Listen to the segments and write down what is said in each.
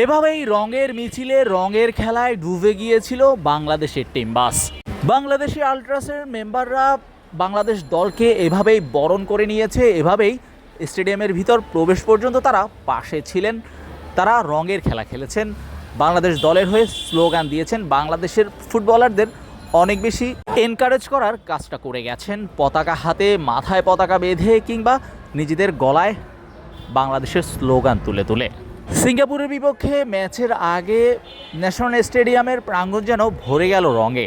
এভাবেই রঙের মিছিলে রঙের খেলায় ডুবে গিয়েছিল বাংলাদেশের টিম বাস। বাংলাদেশি আলট্রাসের মেম্বাররা বাংলাদেশ দলকে এভাবেই বরণ করে নিয়েছে, এভাবেই স্টেডিয়ামের ভিতর প্রবেশ পর্যন্ত তারা পাশে ছিলেন। তারা রঙের খেলা খেলেছেন। বাংলাদেশ দলের হয়ে স্লোগান দিয়েছেন বাংলাদেশের ফুটবলারদের। অনেক বেশি এনকারেজ করার কাজটা করে গেছেন। পতাকা হাতে, মাথায় পতাকা বেঁধে কিংবা নিজেদের গলায় বাংলাদেশের স্লোগান তুলে তুলে। সিঙ্গাপুরের বিপক্ষে ম্যাচের আগে ন্যাশনাল স্টেডিয়ামের প্রাঙ্গণ যেন ভরে গেল রঙে।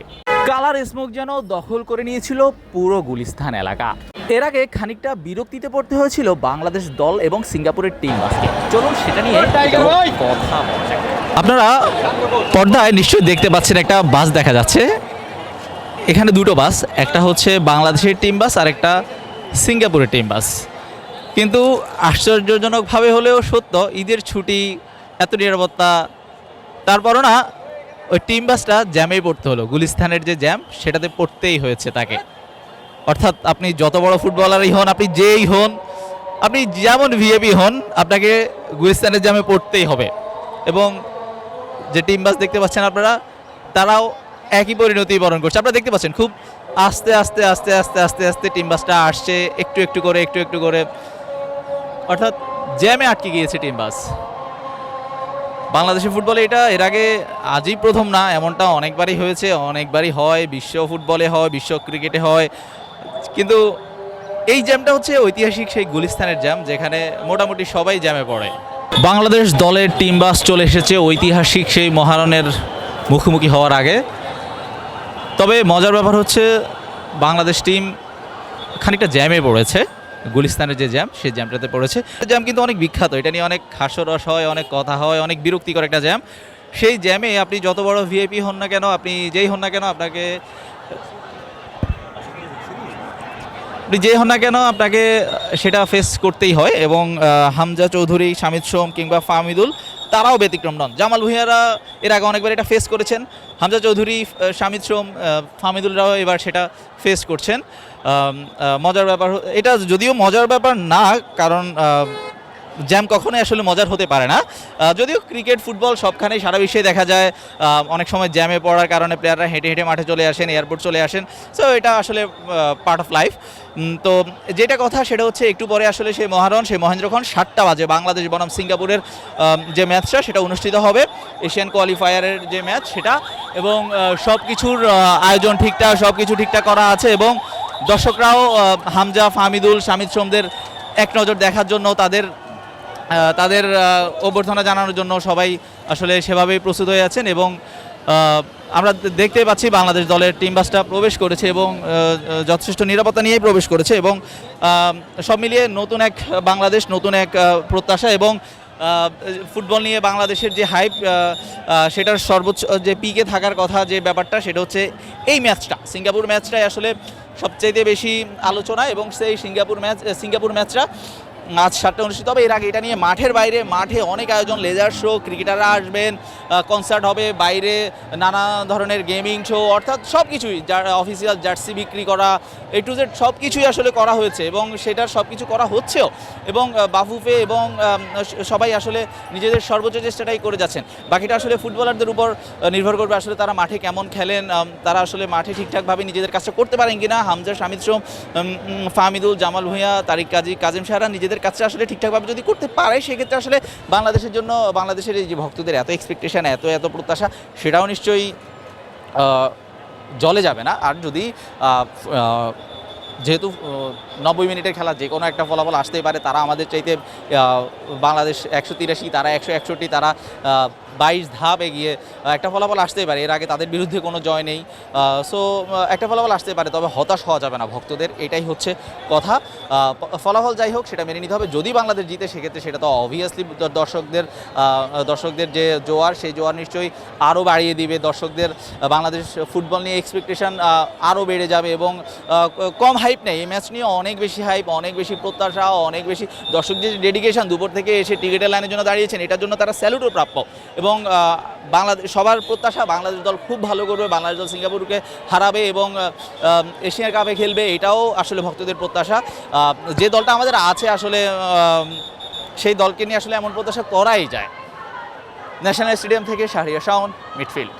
কালার স্মোক যেন দখল করে নিয়েছিল পুরো গুলিস্তান এলাকা। এর আগে খানিকটা বিরক্তিতে পড়তে হয়েছিল বাংলাদেশ দল এবং সিঙ্গাপুরের টিম বাসকে চলুন সেটা নিয়ে কথা আপনারা পর্দায় নিশ্চয়ই দেখতে পাচ্ছেন একটা বাস দেখা যাচ্ছে। এখানে দুটো বাস একটা হচ্ছে বাংলাদেশের টিম বাস আর একটা সিঙ্গাপুরের টিম বাস কিন্তু আশ্চর্যজনকভাবে হলেও সত্য, ঈদের ছুটি, এত নিরাপত্তা। তারপরও না, ওই টিম বাসটা জ্যামেই পড়তে হলো। গুলিস্তানের যে জ্যাম, সেটাতে পড়তেই হয়েছে তাকে। অর্থাৎ আপনি যত বড় ফুটবলারই হন, আপনি যেই হন, আপনি যেমন ভিএপি হন, আপনাকে গুলিস্তানের জ্যামে পড়তেই হবে। এবং যে টিম বাস দেখতে পাচ্ছেন আপনারা, তারাও একই পরিণতি বরণ করছে। আপনারা দেখতে পাচ্ছেন, খুব আস্তে আস্তে আস্তে আস্তে আস্তে আস্তে টিম বাসটা আসছে, একটু একটু করে, একটু একটু করে। অর্থাৎ জ্যামে আটকে গিয়েছে টিম বাস। বাংলাদেশের ফুটবলে এটা এর আগে আজই প্রথম না, এমনটা অনেকবারই হয়েছে, অনেকবারই হয়, বিশ্ব ফুটবলে হয়, বিশ্ব ক্রিকেটে হয়। কিন্তু এই জ্যামটা হচ্ছে ঐতিহাসিক সেই গুলিস্তানের জ্যাম, যেখানে মোটামুটি সবাই জ্যামে পড়ে। বাংলাদেশ দলের টিম বাস চলে এসেছে ঐতিহাসিক সেই মহারণের মুখোমুখি হওয়ার আগে। তবে মজার ব্যাপার হচ্ছে, বাংলাদেশ টিম খানিকটা জ্যামে পড়েছে। গুলিস্তানের যে জ্যাম সেই জ্যামটাতে পড়েছে। জ্যাম কিন্তু অনেক বিখ্যাত। এটা নিয়ে অনেক হাস্যরস হয়, অনেক কথা হয়, অনেক বিরক্তিকর একটা জ্যাম সেই জ্যামে আপনি যত বড় ভিআইপি হন না কেন, আপনি যেই হন না কেন, আপনাকে আপনি যে হন না কেন, আপনাকে সেটা ফেস করতেই হয় এবং হামজা চৌধুরী, শামিদ সোম কিংবা ফাহমিদুল, তারাও ব্যতিক্রম নন। জামাল ভুঁইয়ারা এর আগে অনেকবার এটা ফেস করেছেন। হামজা চৌধুরী সামিদ সোম ফাহমিদুলরাও এবার সেটা ফেস করছেন। মজার ব্যাপার এটা যদিও মজার ব্যাপার না, কারণ জ্যাম কখনোই আসলে মজার হতে পারে না। যদিও ক্রিকেট, ফুটবল সবখানেই সারা বিশ্বে দেখা যায়। অনেক সময় জ্যামে পড়ার কারণে প্লেয়াররা হেঁটে হেঁটে মাঠে চলে আসেন, এয়ারপোর্ট চলে আসেন। সো এটা আসলে পার্ট অফ লাইফ তো যেটা কথা সেটা হচ্ছে একটু পরে আসলে সেই মহারণ, সেই মহেন্দ্রক্ষণ সাতটা বাজে। বাংলাদেশ বনাম সিঙ্গাপুরের যে ম্যাচটা সেটা অনুষ্ঠিত হবে। এশিয়ান কোয়ালিফায়ারের যে ম্যাচ সেটা এবং সব কিছুর আয়োজন ঠিকঠাক সব কিছু ঠিকঠাক করা আছে এবং দর্শকরাও হামজা, ফাহমিদুল শামিদ সোমদের এক নজর দেখার জন্য তাদের তাদের অভ্যর্থনা জানানোর জন্য সবাই আসলে সেভাবেই প্রস্তুত হয়ে আছেন এবং আমরা দেখতে পাচ্ছি বাংলাদেশ দলের টিম বাসটা প্রবেশ করেছে এবং যথেষ্ট নিরাপত্তা নিয়েই প্রবেশ করেছে এবং সব মিলিয়ে নতুন এক বাংলাদেশ, নতুন এক প্রত্যাশা এবং ফুটবল নিয়ে বাংলাদেশের যে হাইপ সেটার সর্বোচ্চ যে পিকে থাকার কথা যে ব্যাপারটা, সেটা হচ্ছে এই ম্যাচটা। সিঙ্গাপুর ম্যাচটাই আসলে সবচাইতে বেশি আলোচনা এবং সেই সিঙ্গাপুর ম্যাচ, সিঙ্গাপুর ম্যাচটা আজ সাতটা অনুষ্ঠিত হবে। এর আগে এটা নিয়ে মাঠের বাইরে মাঠে অনেক আয়োজন লেজার শো ক্রিকেটাররা আসবেন কনসার্ট হবে বাইরে নানা ধরনের গেমিং শো অর্থাৎ সব কিছুই যার অফিসিয়াল জার্সি বিক্রি করা এ টু জেড সব কিছুই আসলে করা হয়েছে এবং সেটার সব কিছু করা হচ্ছেও এবং বাফুফে এবং সবাই আসলে নিজেদের সর্বোচ্চ চেষ্টাটাই করে যাচ্ছেন। বাকিটা আসলে ফুটবলারদের উপর নির্ভর করবে আসলে তারা মাঠে কেমন খেলেন তারা আসলে মাঠে ঠিকঠাকভাবে নিজেদের কাজটা করতে পারেন কিনা। হামজা শামিদ উম, ফাহমিদুল জামাল ভুঁইয়া তারিক কাজী কাজিম সাহারা নিজেদের কাজটা আসলে ঠিকঠাকভাবে যদি করতে পারে, সেক্ষেত্রে আসলে বাংলাদেশের জন্য, বাংলাদেশের এই যে ভক্তদের এত এক্সপেকটেশান এত এত প্রত্যাশা, সেটাও নিশ্চয়ই জলে যাবে না। আর যদি যেহেতু নব্বই মিনিটের খেলা, যে কোনো একটা ফলাফল আসতেই পারে, তারা আমাদের চাইতে বাংলাদেশ একশো তিরাশি, তারা একশো একষট্টি, তারা বাইশ ধাপ এগিয়ে একটা ফলাফল আসতেই পারে। এর আগে তাদের বিরুদ্ধে কোনো জয় নেই। সো একটা ফলাফল আসতেই পারে, তবে হতাশ হওয়া যাবে না ভক্তদের। এটাই হচ্ছে কথা। ফলাফল যাই হোক, সেটা মেনে নিতে হবে। যদি বাংলাদেশ জিতে, সেক্ষেত্রে সেটা তো অবভিয়াসলি দর্শকদের দর্শকদের যে জোয়ার, সেই জোয়ার নিশ্চয়ই আরও বাড়িয়ে দিবে। দর্শকদের বাংলাদেশ ফুটবল নিয়ে এক্সপেকটেশন আরও বেড়ে যাবে এবং কম হাইপ নেই। এই ম্যাচ নিয়ে অনেক বেশি হাইপ অনেক বেশি প্রত্যাশা, অনেক বেশি দর্শকদের ডেডিকেশন দুপুর থেকে এসে টিকিটের লাইনের জন্য দাঁড়িয়েছেন। এটার জন্য তারা স্যালুটও প্রাপ্য। এবং আহ, বাংলাদেশ সবার প্রত্যাশা বাংলাদেশ দল খুব ভালো করবে বাংলাদেশ দল সিঙ্গাপুরকে হারাবে এবং এশিয়ার কাপে খেলবে এটাও আসলে ভক্তদের প্রত্যাশা। যে দলটা আমাদের আছে আসলে সেই দলকে নিয়ে আসলে এমন প্রত্যাশা করাই যায়। ন্যাশনাল স্টেডিয়াম থেকে শাহরিয়া শাওন মিডফিল্ড।